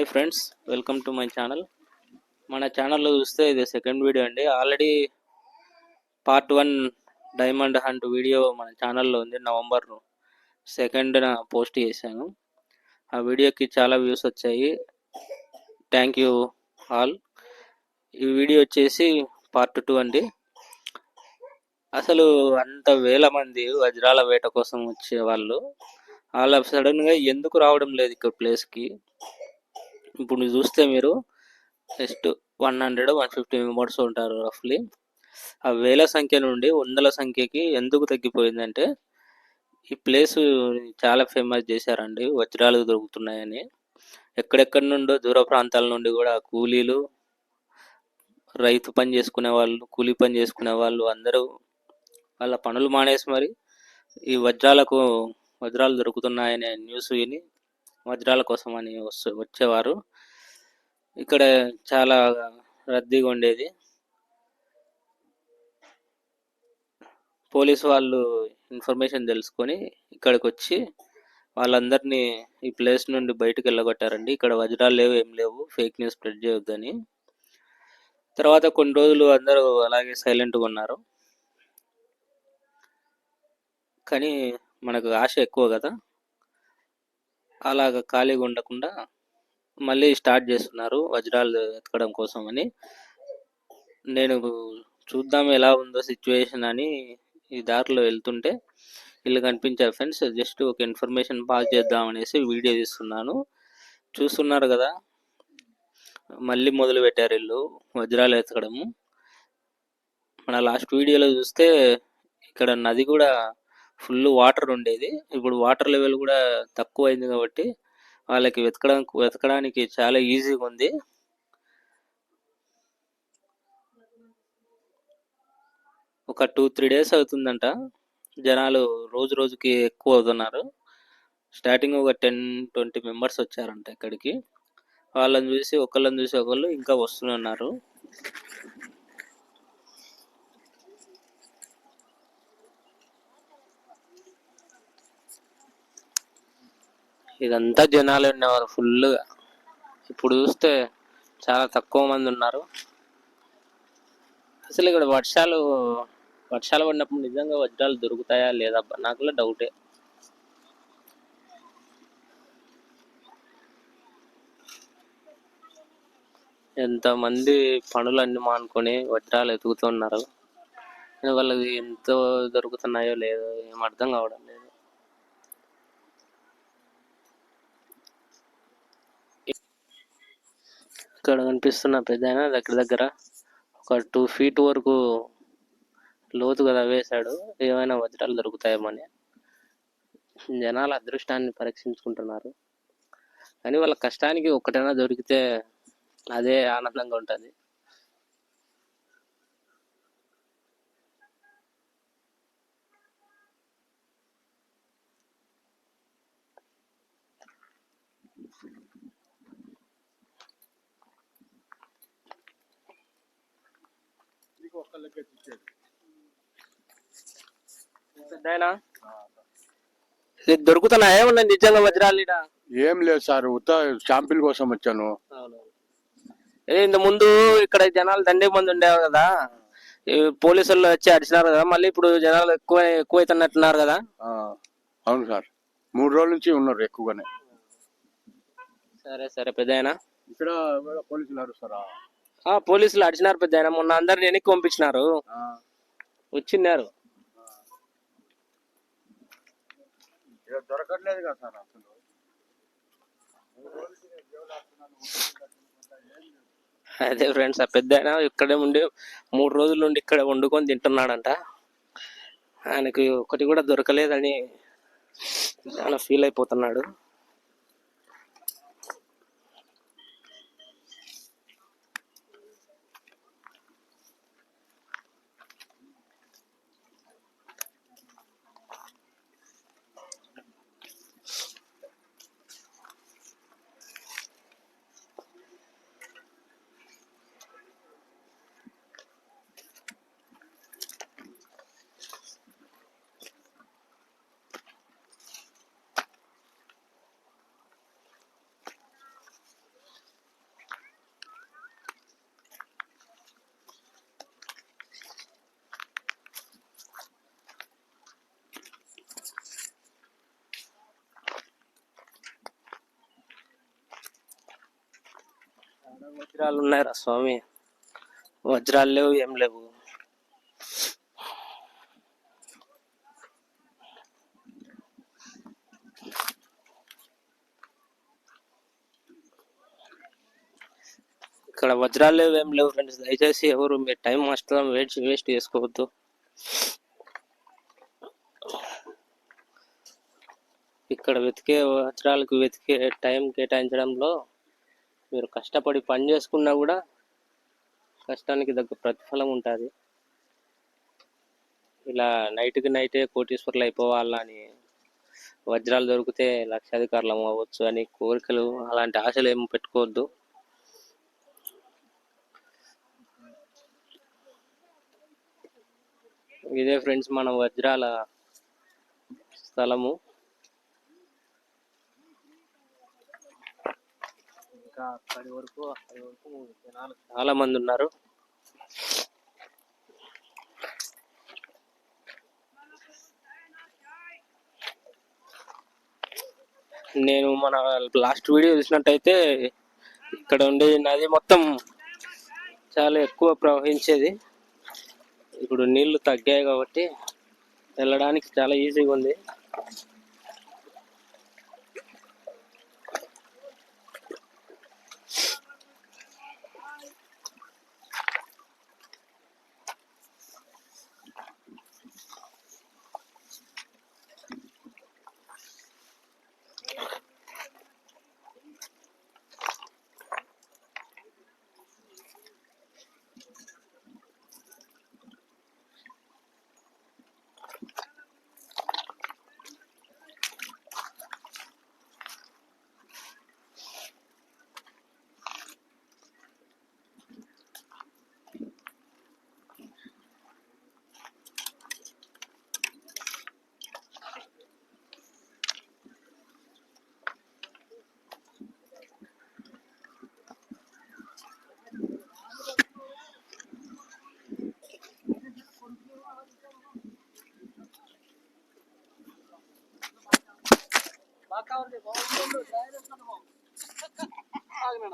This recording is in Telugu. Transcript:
Hi friends welcome to my channel. మన ఛానల్లో చూస్తే ఇది సెకండ్ వీడియో అండి. Already part one diamond hunt video మన ఛానల్లో ఉంది. నవంబర్ సెకండ్న పోస్ట్ చేశాను. ఆ వీడియోకి చాలా వ్యూస్ వచ్చాయి. థ్యాంక్ యూ ఆల్ ఈ వీడియో వచ్చేసి పార్ట్ టూ అండి. అసలు అంత వేల మంది వజ్రాల వేట కోసం వచ్చే వాళ్ళు వాళ్ళ సడన్గా ఎందుకు రావడం లేదు ఇక్కడ ప్లేస్కి? ఇప్పుడు చూస్తే మీరు just one hundred one fifty members ఉంటారు రఫ్లీ ఆ వేల సంఖ్య నుండి వందల సంఖ్యకి ఎందుకు తగ్గిపోయిందంటే ఈ ప్లేస్ చాలా ఫేమస్ చేశారండి. వజ్రాలు దొరుకుతున్నాయని. ఎక్కడెక్కడి నుండో దూర ప్రాంతాల నుండి కూడా కూలీలు రైతు పని చేసుకునే వాళ్ళు కూలీ పని చేసుకునే వాళ్ళు అందరూ వాళ్ళ పనులు మానేసి మరి ఈ వజ్రాలకు వజ్రాలు దొరుకుతున్నాయనే న్యూస్ విని వజ్రాల కోసం అని వస్తు వచ్చేవారు. ఇక్కడ చాలా రద్దీగా ఉండేది. పోలీసు వాళ్ళు ఇన్ఫర్మేషన్ తెలుసుకొని ఇక్కడికి వచ్చి వాళ్ళందరినీ ఈ ప్లేస్ నుండి బయటకు వెళ్ళగొట్టారండి. ఇక్కడ వజ్రాలు లేవు ఏం లేవు ఫేక్ న్యూస్ స్ప్రెడ్ చేయొద్దని. తర్వాత కొన్ని రోజులు అందరూ అలాగే సైలెంట్గా ఉన్నారు. కానీ మనకు ఆశ ఎక్కువ కదా. అలాగ ఖాళీగా ఉండకుండా మళ్ళీ స్టార్ట్ చేస్తున్నారు వజ్రాలు ఎతకడం కోసం అని. నేను చూద్దాం ఎలా ఉందో సిచ్యువేషన్ అని ఈ దారిలో వెళ్తుంటే వీళ్ళు కనిపించారు ఫ్రెండ్స్. జస్ట్ ఒక ఇన్ఫర్మేషన్ పాస్ చేద్దాం అనేసి వీడియో తీస్తున్నాను. చూస్తున్నారు కదా మళ్ళీ మొదలు పెట్టారు వీళ్ళు వజ్రాలు ఎతకడము మన లాస్ట్ వీడియోలో చూస్తే ఇక్కడ నది కూడా ఫుల్ వాటర్ ఉండేది. ఇప్పుడు వాటర్ లెవెల్ కూడా తక్కువ అయింది కాబట్టి వాళ్ళకి వెతకడం వెతకడానికి చాలా ఈజీగా ఉంది. ఒక టూ త్రీ డేస్ అవుతుందంట. జనాలు రోజు రోజుకి ఎక్కువ అవుతున్నారు. స్టార్టింగ్ ఒక టెన్ ట్వంటీ మెంబర్స్ వచ్చారంట ఇక్కడికి. వాళ్ళని చూసి ఒకళ్ళని చూసి ఒకళ్ళు ఇంకా వస్తూనే ఉన్నారు. ఇదంతా జనాలు ఉండేవారు ఫుల్గా ఇప్పుడు చూస్తే చాలా తక్కువ మంది ఉన్నారు. అసలు ఇక్కడ వర్షాలు వర్షాలు పడినప్పుడు నిజంగా వజ్రాలు దొరుకుతాయా లేదా నాకు డౌటే. ఎంతమంది పనులన్నీ మానుకొని వజ్రాలు ఎతుకుతున్నారు. వాళ్ళకి ఎంతో దొరుకుతున్నాయో లేదో ఏం అర్థం కావడం లేదు ఇక్కడ కనిపిస్తున్న పెద్ద దగ్గర దగ్గర ఒక టూ ఫీట్ వరకు లోతుగా తవ్వేశాడు ఏమైనా వజ్రాలు దొరుకుతాయేమని. జనాల అదృష్టాన్ని పరీక్షించుకుంటున్నారు. కానీ వాళ్ళ కష్టానికి ఒక్కటైనా దొరికితే అదే ఆనందంగా ఉంటుంది. పెద్దాయనా దొరుకుతున్నాయా ఏమన్నా నిజంగా వజ్రాలు ఈడ? ఏం లేదు సార్ ఉత్త షాంపిల్ కోసం వచ్చాను. ఏ ఇంత ముందు ఇక్కడ జనాలు దండే మంది ఉండేవారు కదా? ఈ పోలీసులు వచ్చి అడిచినారు కదా? మళ్ళీ ఇప్పుడు జనాలు ఎక్కువ ఎక్కువ అవుతున్నట్టున్నారు కదా? ఆ, అవును సార్. మూడు రోజుల నుంచి ఉన్నారు ఎక్కువగానే. సరే సరే పెద్దాయనా? ఇక్కడ పోలీసులు అరుస్తారా ఆ పోలీసులు అడిచినారు పెద్దాయన మొన్న అందరిని వెనక్కి పంపించినారు. వచ్చిన్నారు. దొరకట్లేదు కదా సార్ అసలు. అదే ఫ్రెండ్స్ ఆ పెద్ద ఇక్కడే ఉండి మూడు రోజుల నుండి ఇక్కడ వండుకొని తింటున్నాడంట. ఆయనకి ఒకటి కూడా దొరకలేదని చాలా ఫీల్ అయిపోతున్నాడు. వజ్రాలు ఉన్నాయిరా స్వామి. వజ్రాలు లేవు ఏం లేవు. ఇక్కడ వజ్రాలు లేవు ఏం లేవు ఫ్రెండ్స్ దయచేసి ఎవరు మీ టైం మాస్టర్ వేస్ట్ వేస్ట్ చేసుకోవద్దు. ఇక్కడ వెతికే వజ్రాలకు వెతికే టైం కేటాయించడంలో మీరు కష్టపడి పని చేసుకున్నా కూడా కష్టానికి దగ్గర ప్రతిఫలం ఉంటుంది. ఇలా నైట్కి నైటే కోటీశ్వర్లు అయిపోవాలని వజ్రాలు దొరికితే లక్షాధికారులు అవ్వచ్చు అని కోరికలు అలాంటి ఆశలు ఏమి పెట్టుకోవద్దు. ఇదే ఫ్రెండ్స్ మన వజ్రాల స్థలము. ఇంకా అక్కడి వరకు అక్కడి వరకు జనాలు చాలా మంది ఉన్నారు. నేను మన లాస్ట్ వీడియో చూసినట్టయితే ఇక్కడ ఉండే నది మొత్తం చాలా ఎక్కువ ప్రవహించేది. ఇప్పుడు నీళ్ళు తగ్గాయి కాబట్టి వెళ్ళడానికి చాలా ఈజీగా ఉంది. ಹಾಕಾವಂತಿವ ಒಂದೊಂದು ಡೈರೆಕ್ಟ್ ಆಗಣ